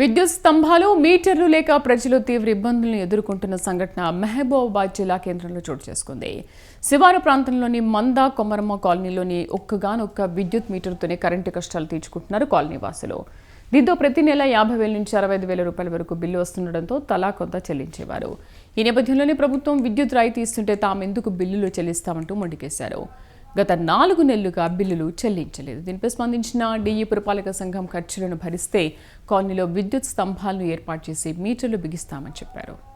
విద్యుత్ స్తంభాలు మీటర్లు లేక ప్రజలు తీవ్ర ఇబ్బందులను ఎదుర్కొంటున్న సంఘటన మహబూబాబాద్ జిల్లా కేంద్రంలో చోటు చేసుకుంది. శివారు ప్రాంతంలోని మంద కొమరమ్మ కాలనీలోని ఒక్కగానొక్క విద్యుత్ మీటర్తోనే కరెంటు కష్టాలు తీర్చుకుంటున్నారు కాలనీ వాసులు దీంతో ప్రతి నెల యాభై వేల నుంచి అరవై ఐదు వేల రూపాయల వరకు బిల్లు వస్తుండటంతో తలా కొంత చెల్లించేవారు. ఈ నేపథ్యంలోనే ప్రభుత్వం విద్యుత్ రాయితీ ఇస్తుంటే తామెందుకు బిల్లులు చెల్లిస్తామంటూ మొండికేశారు. గత నాలుగు నెలలుగా బిల్లులు చెల్లించలేదు. దీనిపై స్పందించిన డిఈ పురపాలక సంఘం ఖర్చులను భరిస్తే కాలనీలో విద్యుత్ స్తంభాలను ఏర్పాటు చేసి మీటర్లు బిగిస్తామని చెప్పారు.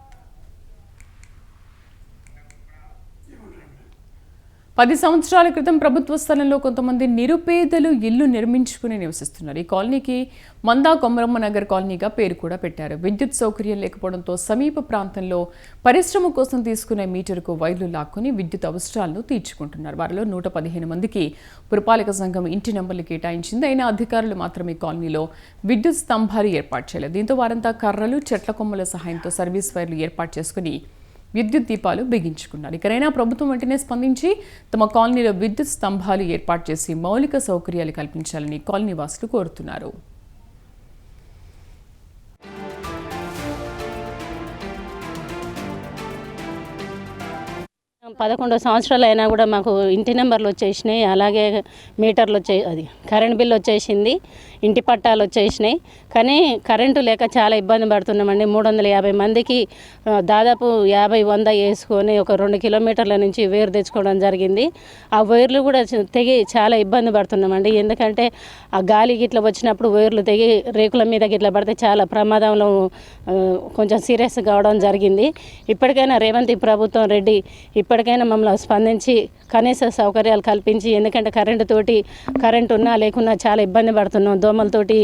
పది సంవత్సరాల క్రితం ప్రభుత్వ స్థలంలో కొంతమంది నిరుపేదలు ఇల్లు నిర్మించుకుని నివసిస్తున్నారు. ఈ కాలనీకి మందా కొమరమ్మ నగర్ కాలనీగా పేరు కూడా పెట్టారు. విద్యుత్ సౌకర్యం లేకపోవడంతో సమీప ప్రాంతంలో పరిశ్రమ కోసం తీసుకునే మీటర్కు వైర్లు లాక్కుని విద్యుత్ అవసరాలను తీర్చుకుంటున్నారు. వారిలో నూట పదిహేను మందికి పురపాలక సంఘం ఇంటి నెంబర్లు కేటాయించింది. అయినా అధికారులు మాత్రమే ఈ కాలనీలో విద్యుత్ స్తంభాలు ఏర్పాటు చేయలేదు. దీంతో వారంతా కర్రలు చెట్ల కొమ్మల సహాయంతో సర్వీస్ వైర్లు ఏర్పాటు చేసుకుని విద్యుత్ దీపాలు బిగించుకున్నారు. ఇకనైనా ప్రభుత్వం వెంటనే స్పందించి తమ కాలనీలో విద్యుత్ స్తంభాలు ఏర్పాటు చేసి మౌలిక సౌకర్యాలు కల్పించాలని కాలనీ వాసులు కోరుతున్నారు. పదకొండు సంవత్సరాలు అయినా కూడా మాకు ఇంటి నెంబర్లు వచ్చేసినాయి అలాగే మీటర్లు వచ్చే అది కరెంట్ బిల్ వచ్చేసింది ఇంటి పట్టాలు వచ్చేసినాయి. కానీ కరెంటు లేక చాలా ఇబ్బంది పడుతున్నామండి. మూడు వందల యాభై మందికి దాదాపు యాభై వంద వేసుకొని ఒక రెండు కిలోమీటర్ల నుంచి వేరు తెచ్చుకోవడం జరిగింది. ఆ వైర్లు కూడా తెగి చాలా ఇబ్బంది పడుతున్నామండి. ఎందుకంటే ఆ గాలి గిట్ల వచ్చినప్పుడు వైర్లు తెగి రేకుల మీద గిట్ల పడితే చాలా ప్రమాదంలో కొంచెం సీరియస్ కావడం జరిగింది. ఇప్పటికైనా రేవంత్ ప్రభుత్వం రెడ్డి ఇప్పటి ఇప్పటికైనా మమ్మల్ని స్పందించి కనీస సౌకర్యాలు కల్పించి ఎందుకంటే కరెంటు తోటి కరెంటు ఉన్నా లేకున్నా చాలా ఇబ్బంది పడుతున్నాం. దోమలతోటి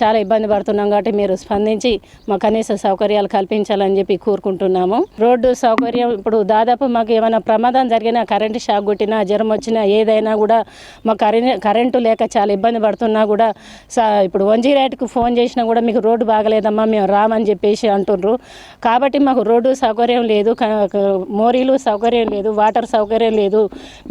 చాలా ఇబ్బంది పడుతున్నాం కాబట్టి మీరు స్పందించి మా కనీస సౌకర్యాలు కల్పించాలని చెప్పి కోరుకుంటున్నాము. రోడ్డు సౌకర్యం ఇప్పుడు దాదాపు మాకు ఏమైనా ప్రమాదం జరిగినా కరెంటు షాక్ కొట్టినా జ్వరం వచ్చినా ఏదైనా కూడా మా కరెంటు కరెంటు లేక చాలా ఇబ్బంది పడుతున్నా కూడా సా ఇప్పుడు వన్ జీరో ఎయిట్కి ఫోన్ చేసినా కూడా మీకు రోడ్డు బాగలేదమ్మా మేము రామని చెప్పేసి అంటుండ్రు. కాబట్టి మాకు రోడ్డు సౌకర్యం లేదు. మోరీలు సౌకర్యం సౌకర్యం లేదు వాటర్ సౌకర్యం లేదు.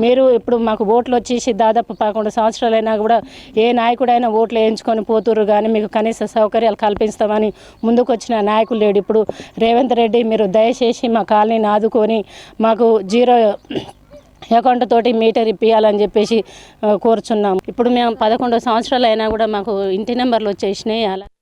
మీరు ఇప్పుడు మాకు ఓట్లు వచ్చేసి దాదాపు పదకొండు సంవత్సరాలైనా కూడా ఏ నాయకుడైనా ఓట్లు వేయించుకొని పోతుర్రు కానీ మీకు కనీస సౌకర్యాలు కల్పిస్తామని ముందుకు వచ్చిన నాయకులు లేడు. ఇప్పుడు రేవంత్ రెడ్డి మీరు దయచేసి మా కాలనీని ఆదుకొని మాకు జీరో అకౌంట్ తోటి మీటర్ ఇప్పియాలని చెప్పేసి కోరుచున్నాం ఇప్పుడు మేము పదకొండు సంవత్సరాలు అయినా కూడా మాకు ఇంటి నెంబర్లు వచ్చేసినాయి. అలా